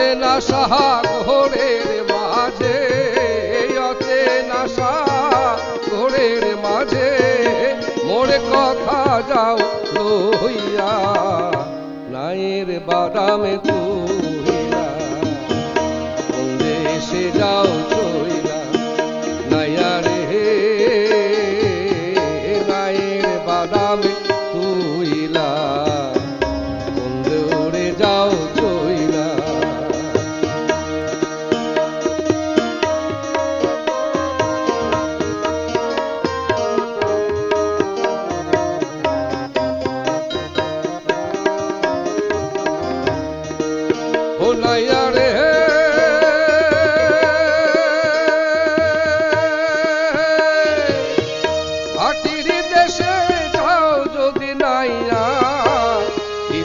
অচেনা সাগরের মাঝে, অচেনা সাগরের মাঝে, মোরে কথা যাও লইয়া নাইয়ের বাদামে তুইয়া কোন দেশে যাও চইলা নাইয়া রে নাইয়ের বাদামে তুইলা।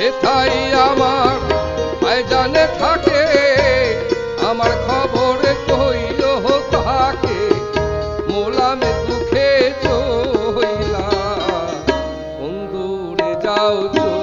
সেথাই আমার জানে থাকে। আমার খবর কইল তাকে মোলামে দুঃখে চইলা? বন্ধুরে যাও চইলা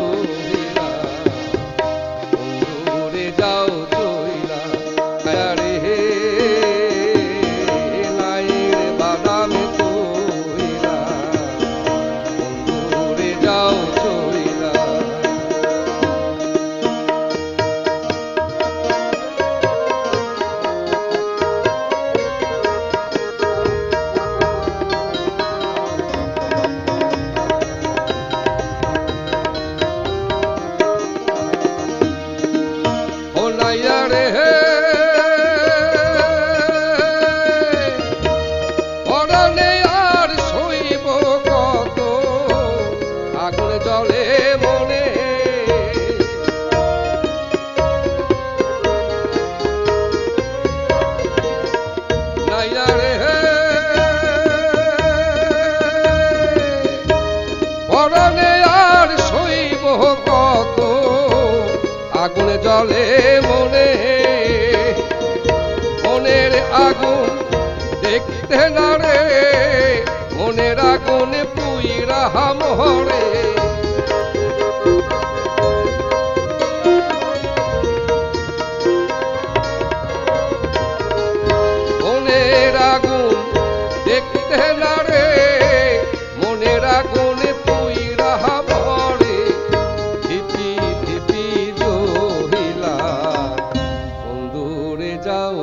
আর সইব কত? আগুন মনে। আর সইব কত? আগুন জলে মনে। মনের দেখতে না রে মনের আগুনে পুইরা হামহরে মনের আগুন দেখতে না রে মনের আগুনে পুইরা হামহরে ধীপি ধীপি জহিলা, বন্ধুরে যাও